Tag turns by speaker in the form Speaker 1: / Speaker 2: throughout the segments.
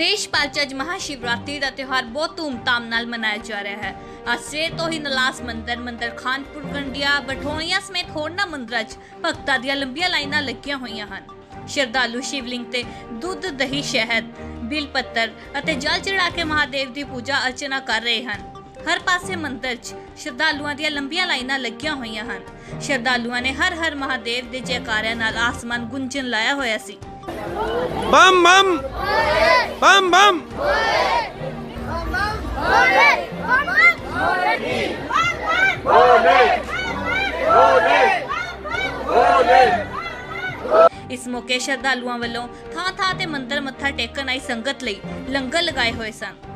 Speaker 1: ਦੇਸ਼ ਭਰ 'ਚ ਅੱਜ ਮਹਾਸ਼ਿਵਰਾਤਰੀ ਦਾ ਤਿਉਹਾਰ ਬਹੁਤ ਧੂਮਧਾਮ ਨਾਲ ਮਨਾਇਆ ਜਾ ਰਿਹਾ ਹੈ। ਅੱਜ ਸਵੇਰ ਤੋਂ ਹੀ ਨਲਾਸ ਮੰਦਰ ਮੰਦਰ ਖਾਨਪੁਰ, ਗੰਡਿਆ, ਬਠੋਣੀਆਂ ਸਮੇਤ ਹੋਰਨਾਂ ਮੰਦਰਾਂ 'ਚ ਭਗਤਾਂ ਦੀਆਂ ਲੰਬੀਆਂ ਲਾਈਨਾਂ ਲੱਗੀਆਂ ਹੋਈਆਂ ਹਨ। ਸ਼ਰਧਾਲੂ ਸ਼ਿਵਲਿੰਗ ਤੇ ਦੁੱਧ, ਦਹੀਂ, ਸ਼ਹਿਦ, ਬਿਲ ਪੱਤਰ ਅਤੇ ਜਲ ਚੜਾ ਕੇ ਮਹਾਦੇਵ ਦੀ ਪੂਜਾ ਅਰਚਨਾ ਕਰ ਰਹੇ ਹਨ। ਹਰ ਪਾਸੇ ਮੰਦਰ 'ਚ ਸ਼ਰਧਾਲੂਆਂ ਦੀਆਂ ਲੰਬੀਆਂ ਲਾਈਨਾਂ ਲੱਗੀਆਂ ਹੋਈਆਂ ਹਨ। ਸ਼ਰਧਾਲੂਆਂ ਨੇ ਹਰ ਹਰ ਮਹਾਦੇਵ ਦੇ ਜੈਕਾਰਿਆਂ ਨਾਲ ਆਸਮਾਨ ਗੁੰਜਨ ਲਾਇਆ ਹੋਇਆ ਸੀ।
Speaker 2: बम बम बम बम
Speaker 1: ਇਸ ਮੌਕੇ ਸ਼ਰਧਾਲੂਆਂ ਵੱਲੋਂ ਥਾਂ ਥਾਂ ਤੇ ਮੰਦਰ ਮੱਥਾ ਟੇਕਣ ਆਈ ਸੰਗਤ ਲਈ ਲੰਗਰ ਲਗਾਏ ਹੋਏ ਸਨ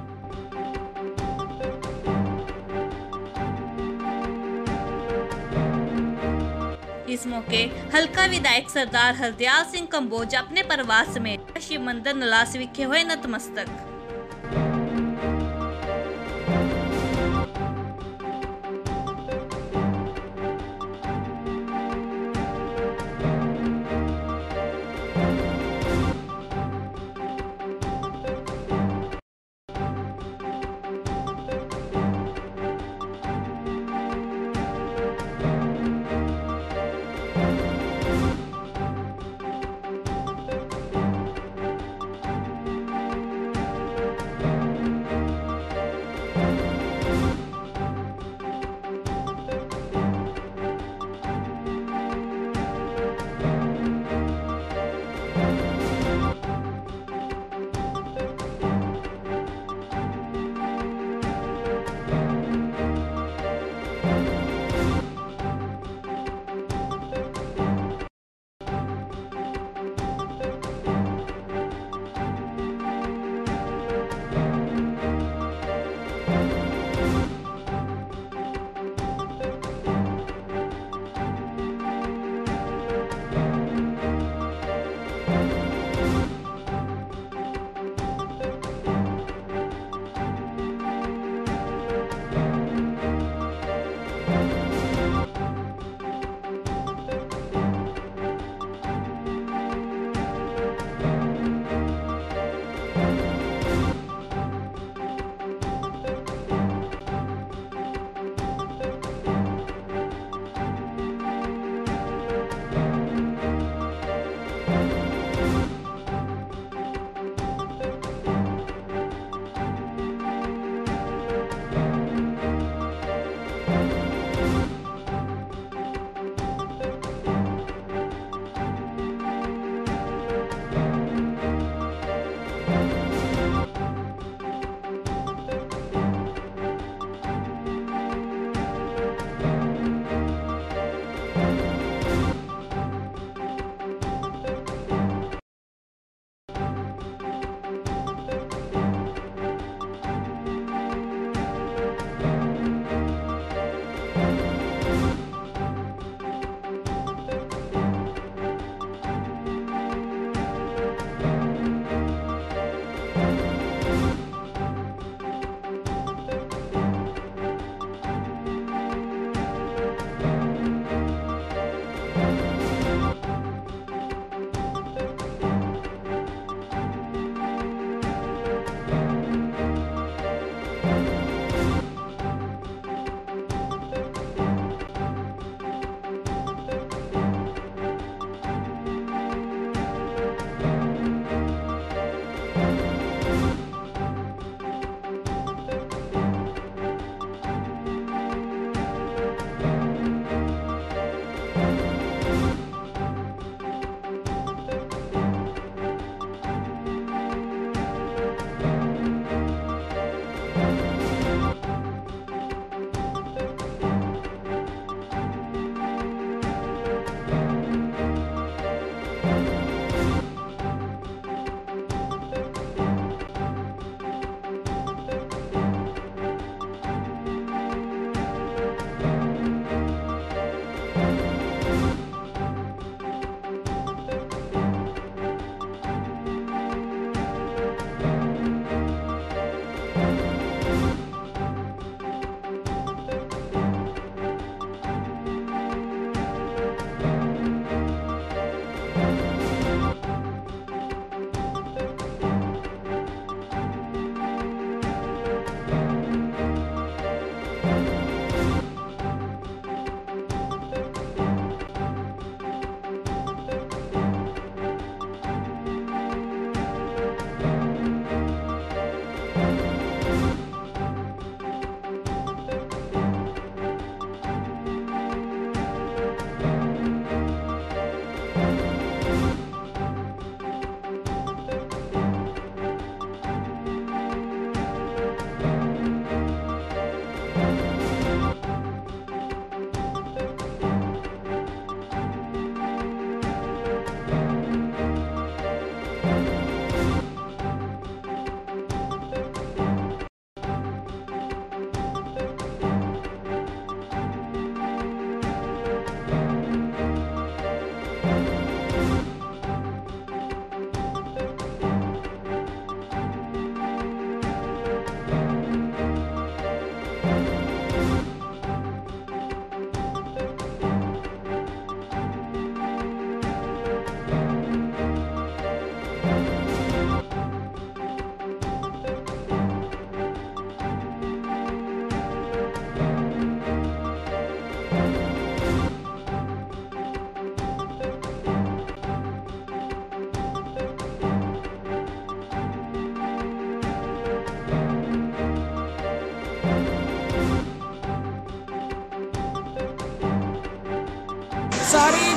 Speaker 1: ਇਸ ਮੌਕੇ ਹਲਕਾ ਵਿਧਾਇਕ ਸਰਦਾਰ ਹਰਦਿਆਲ ਸਿੰਘ ਕੰਬੋਜ ਆਪਣੇ ਪਰਿਵਾਰ ਸਮੇਤ ਸ਼ਿਵ ਮੰਦਰ ਨਲਾਸ ਵਿਖੇ ਹੋਏ ਨਤਮਸਤਕ।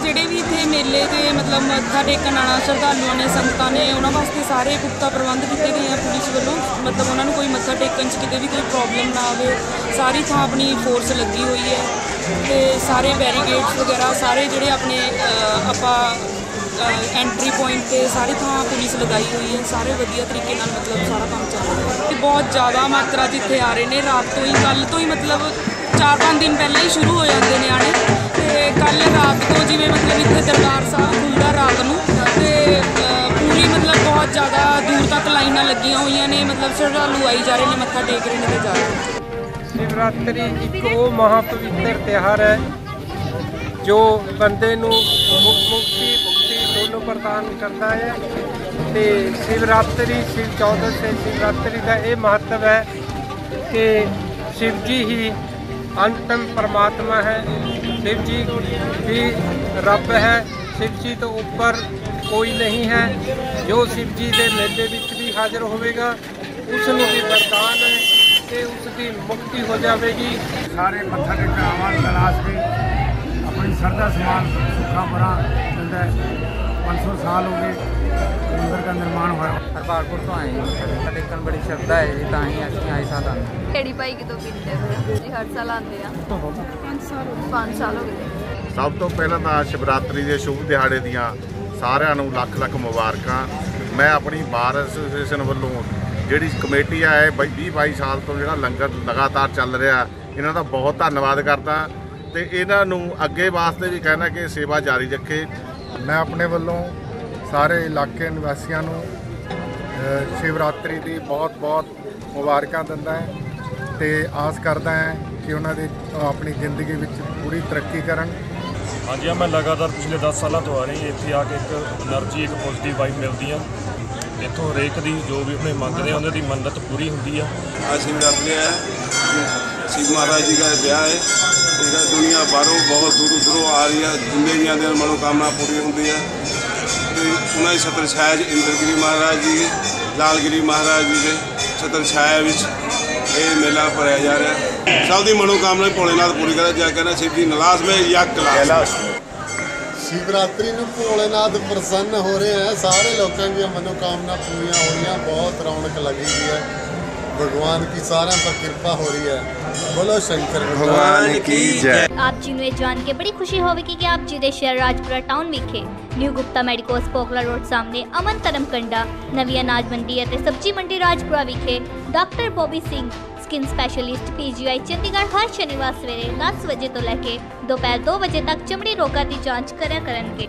Speaker 3: ਜਿਹੜੇ ਵੀ ਇੱਥੇ ਮੇਲੇ ਦੇ ਮਤਲਬ ਮੱਥਾ ਟੇਕਣ ਆਉਣਾ ਸ਼ਰਧਾਲੂਆਂ ਨੇ, ਸੰਗਤਾਂ ਨੇ, ਉਹਨਾਂ ਵਾਸਤੇ ਸਾਰੇ ਪੁਖਤਾ ਪ੍ਰਬੰਧ ਕੀਤੇ ਗਏ ਆ ਪੁਲਿਸ ਵੱਲੋਂ। ਮਤਲਬ ਉਹਨਾਂ ਨੂੰ ਕੋਈ ਮੱਥਾ ਟੇਕਣ 'ਚ ਕਿਤੇ ਵੀ ਕੋਈ ਪ੍ਰੋਬਲਮ ਨਾ ਆਵੇ। ਸਾਰੀ ਥਾਂ ਆਪਣੀ ਫੋਰਸ ਲੱਗੀ ਹੋਈ ਹੈ ਤੇ ਸਾਰੇ ਬੈਰੀਗੇਡਸ ਵਗੈਰਾ, ਸਾਰੇ ਜਿਹੜੇ ਆਪਣੇ ਆਪਾਂ ਐਂਟਰੀ ਪੁਆਇੰਟ ਤੇ ਸਾਰੀ ਥਾਂ ਪੁਲਿਸ ਲਗਾਈ ਹੋਈ ਹੈ। ਸਾਰੇ ਵਧੀਆ ਤਰੀਕੇ ਨਾਲ ਮਤਲਬ ਸਾਰਾ ਕੰਮ ਚੱਲ ਰਿਹਾ ਹੈ। ਤੇ ਬਹੁਤ ਜ਼ਿਆਦਾ ਮਾਤਰਾ 'ਚ ਇੱਥੇ ਆ ਰਹੇ ਨੇ। ਰਾਤ ਤੋਂ ਹੀ ਕੱਲ ਤੋਂ ਹੀ ਮਤਲਬ 4-5 ਦਿਨ ਪਹਿਲਾਂ ਹੀ ਸ਼ੁਰੂ ਹੋ ਜਾਂਦੇ ਨੇ ਆਣੇ ਤੇ ਕੱਲ ਰਾਤ ਤੋਂ ਜਿਵੇਂ ਮਤਲਬ ਇੱਥੇ ਦਰਬਾਰ ਸਾਹਿਬ ਖੁੱਲ੍ਹਦਾ ਰਾਤ ਨੂੰ, ਤੇ ਪੂਰੀ ਮਤਲਬ ਬਹੁਤ ਜ਼ਿਆਦਾ ਦੂਰ ਤੱਕ ਲਾਈਨਾਂ ਲੱਗੀਆਂ ਹੋਈਆਂ ਨੇ, ਮਤਲਬ ਸ਼ਰਧਾਲੂ ਆਈ ਜਾ ਰਹੇ ਨੇ, ਮੱਥਾ ਟੇਕ ਰਹੇ ਨੇ ਤੇ ਜਾ ਰਹੇ
Speaker 4: ਸ਼ਿਵਰਾਤਰੀ ਇੱਕ ਉਹ ਮਹਾਪਵਿੱਤਰ ਤਿਉਹਾਰ ਹੈ, ਜੋ ਬੰਦੇ ਨੂੰ ਮੁਕਤੀ ਮੁਕਤੀ ਦੋਨੋਂ ਪ੍ਰਦਾਨ ਕਰਦਾ ਹੈ, ਤੇ ਸ਼ਿਵਰਾਤਰੀ, ਸ਼ਿਵ ਚੌਦਸ ਹੈ ਸ਼ਿਵਰਾਤਰੀ ਦਾ ਇਹ ਮਹੱਤਵ ਹੈ ਕਿ ਸ਼ਿਵ ਜੀ ਹੀ ਅੰਤਮ ਪਰਮਾਤਮਾ ਹੈ। ਸ਼ਿਵ ਜੀ ਹੀ ਰੱਬ ਹੈ। ਸ਼ਿਵ ਜੀ ਤੋਂ ਉੱਪਰ ਕੋਈ ਨਹੀਂ ਹੈ। ਜੋ ਸ਼ਿਵ ਜੀ ਦੇ ਮੇਲੇ ਵਿੱਚ ਵੀ ਹਾਜ਼ਰ ਹੋਵੇਗਾ ਉਸ ਨੂੰ ਵੀ ਵਰਦਾਨ ਹੈ ਕਿ ਉਸ ਦੀ ਮੁਕਤੀ ਹੋ ਜਾਵੇਗੀ।
Speaker 5: ਸਾਰੇ ਮੱਥਾ ਟੇਕਣ ਆਵਾਂ ਤਲਾਸ਼ ਕੇ ਆਪਣੀ ਸਰਦਾ ਸਮਾਨ ਸੁੱਖਾ ਬੜਾ ਮਿਲਦਾ ਹੈ। 500 ਸਾਲ ਹੋ ਗਏ ਮੰਦਿਰ ਦਾ ਨਿਰਮਾਣ ਹੋਇਆ।
Speaker 6: ਹਰਪਾਲਪੁਰ ਤੋਂ ਆਏ ਹਾਂ। ਮੱਥਾ ਟੇਕਣ ਬੜੀ ਸ਼ਰਧਾ ਹੈ ਜੀ ਤਾਂ ਹੀ ਅਸੀਂ ਆਏ ਸਾਲ ਆਉਂਦੇ ਹਾਂ।
Speaker 7: ਕਿਹੜੀ ਭਾਈ ਕਿਤੋਂ ਪੀਂਦੇ ਹੋ? ਜੀ ਹਰ ਸਾਲ ਆਉਂਦੇ ਆ? 5 ਸਾਲ 5 ਸਾਲ ਹੋ ਗਏ।
Speaker 8: ਸਭ ਤੋਂ ਪਹਿਲਾਂ ਤਾਂ ਸ਼ਿਵਰਾਤਰੀ ਦੇ ਸ਼ੁਭ ਦਿਹਾੜੇ ਦੀਆਂ ਸਾਰਿਆਂ ਨੂੰ ਲੱਖ ਲੱਖ ਮੁਬਾਰਕਾਂ। ਮੈਂ ਆਪਣੀ ਬਾਰ ਐਸੋਸੀਏਸ਼ਨ ਵੱਲੋਂ ਜਿਹੜੀ ਕਮੇਟੀ ਆ ਇਹ 20 22 ਸਾਲ ਤੋਂ ਜਿਹੜਾ ਲੰਗਰ ਲਗਾਤਾਰ ਚੱਲ ਰਿਹਾ ਇਹਨਾਂ ਦਾ ਬਹੁਤ ਧੰਨਵਾਦ ਕਰਦਾ। ਤੇ ਇਹਨਾਂ ਨੂੰ ਅੱਗੇ ਵਾਸਤੇ ਵੀ ਕਹਿਣਾ ਕਿ ਸੇਵਾ ਜਾਰੀ ਰੱਖੇ।
Speaker 9: ਮੈਂ ਆਪਣੇ ਵੱਲੋਂ ਸਾਰੇ ਇਲਾਕੇ ਨਿਵਾਸੀਆਂ ਨੂੰ ਸ਼ਿਵਰਾਤਰੀ ਦੀ ਬਹੁਤ-ਬਹੁਤ ਮੁਬਾਰਕਾਂ ਦਿੰਦਾ ਹੈ ਤੇ ਆਸ ਕਰਦਾ ਹੈ ਕਿ ਉਹਨਾਂ ਦੀ ਆਪਣੀ ਜ਼ਿੰਦਗੀ ਵਿੱਚ ਪੂਰੀ ਤਰੱਕੀ ਕਰਨ।
Speaker 10: ਹਾਂਜੀ ਮੈਂ ਲਗਾਤਾਰ ਪਿਛਲੇ 10 ਸਾਲਾਂ ਤੋਂ ਆ ਰਹੀ ਇੱਥੇ ਆ ਕੇ ਇੱਕ એનર્ਜੀ ਇੱਕ ਪੋਜ਼ਿਟਿਵ ਵਾਈਬ ਮਿਲਦੀ ਆ। ਇੱਥੋਂ ਰੇਕ ਦੀ ਜੋ ਵੀ ਆਪਣੇ ਮੰਗਦੇ ਆ ਉਹਨਾਂ ਦੀ ਮੰਨਤ ਪੂਰੀ ਹੁੰਦੀ ਆ।
Speaker 2: ਅਸੀਂ ਰੱਖਦੇ ਆ। ਸ਼ਿਵ ਮਹਾਰਾਜ ਜੀ ਦਾ ਵਿਆਹ ਹੈ। ਇਹਦਾ ਦੁਨੀਆ ਬਾਹਰੋਂ ਬਹੁਤ ਦੂਰੋਂ ਦੂਰੋਂ ਆ ਰਹੀ ਹੈ। ਜਿੰਨੇ ਵੀ ਆਉਂਦੇ ਹਨ ਮਨੋਕਾਮਨਾ ਪੂਰੀ ਹੁੰਦੀ ਹੈ। ਤੇ ਉਹਨਾਂ ਦੀ ਛਤਰ ਛਾਇਆ 'ਚ ਇੰਦਰਗਿਰੀ ਮਹਾਰਾਜ ਜੀ, ਲਾਲਗਿਰੀ ਮਹਾਰਾਜ ਜੀ ਦੇ ਛਤਰ ਛਾਇਆ ਵਿੱਚ ਇਹ ਮੇਲਾ ਭਰਿਆ ਜਾ ਰਿਹਾ ਸਭ ਦੀ ਮਨੋਕਾਮਨਾ ਭੋਲੇਨਾਥ ਪੂਰੀ ਕਰੇ, ਜਾ ਕਹਿੰਦਾ ਸ਼ਿਵ ਜੀ ਨਲਾਸ ਮੇ ਯਕ ਕਲਾਸ
Speaker 9: ਸ਼ਿਵਰਾਤਰੀ ਨੂੰ ਭੋਲੇਨਾਥ ਪ੍ਰਸੰਨ ਹੋ ਰਹੇ ਹੈ। ਸਾਰੇ ਲੋਕਾਂ ਦੀਆਂ ਮਨੋਕਾਮਨਾ ਪੂਰੀਆਂ ਹੋ ਰਹੀਆਂ, ਬਹੁਤ ਰੌਣਕ ਲੱਗੀ ਹੋਈ ਹੈ। ਭਗਵਾਨ की ਸਾਰਿਆਂ पर ਕਿਰਪਾ ਹੋ ਰਹੀ ਹੈ ਬੋਲੋ ਸ਼ੰਕਰ ਭਗਵਾਨ ਕੀ ਜੈ
Speaker 11: ਆਪ ਜੀ ਨੂੰ ਇਹ ਜਾਣ ਕੇ ਬੜੀ ਖੁਸ਼ੀ ਹੋਵੇਗੀ ਕਿ ਆਪ ਜੀ ਦੇ ਸ਼ਹਿਰ ਰਾਜਪੁਰਾ ਟਾਊਨ ਵਿਖੇ ਨਿਊ ਗੁਪਤਾ ਮੈਡੀਕੋਸ ਪੋਕਲਾ ਰੋਡ ਸਾਹਮਣੇ ਅਮਨ ਧਰਮਕੰਡਾ ਨਵੀਂ ਅਨਾਜ ਮੰਡੀ ਅਤੇ ਸਬਜ਼ੀ ਮੰਡੀ ਰਾਜਪੁਰਾ ਵਿਖੇ doctor Bobby Singh skin specialist PGI Chandigarh ਹਰ ਸ਼ਨੀਵਾਰ ਸਵੇਰੇ 10 ਵਜੇ ਤੋਂ ਲੈ ਕੇ ਦੁਪਹਿਰ 2 ਵਜੇ ਤੱਕ ਚਮੜੀ ਰੋਗਾਂ ਦੀ ਜਾਂਚ ਕਰਿਆ ਕਰਨਗੇ